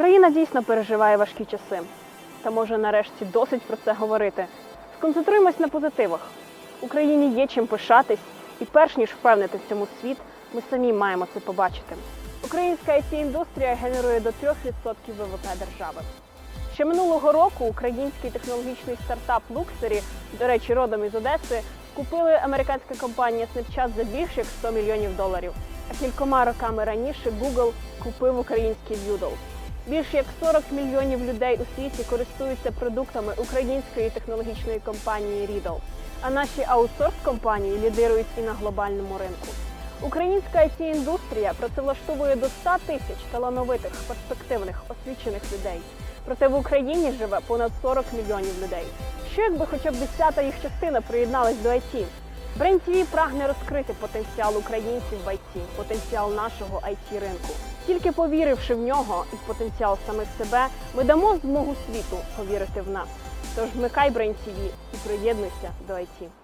Україна дійсно переживає важкі часи. Та може нарешті досить про це говорити. Сконцентруємось на позитивах. Україні є чим пишатись, і перш ніж впевнити в цьому світ, ми самі маємо це побачити. Українська it індустрія генерує до 3% ВВП держави. Ще минулого року український технологічний стартап Luxury, до речі, родом із Одеси, купили американська компанія Snapchat за більше як 100 мільйонів доларів. А кількома роками раніше Google купив український Doodle. Більше як 40 мільйонів людей у світі користуються продуктами української технологічної компанії Riddle. А наші аутсорс-компанії лідирують і на глобальному ринку. Українська it індустрія працевлаштовує до 100 тисяч талановитих, перспективних, освічених людей. Проте в Україні живе понад 40 мільйонів людей. Що якби хоча б десята їх частина приєдналась до IT? TV прагне розкрити потенціал українців в IT, потенціал нашого it ринку. Тільки повіривши в нього і в потенціал самих себе, ми дамо змогу світу повірити в нас. Тож вмикай TV і приєднуйся до IT.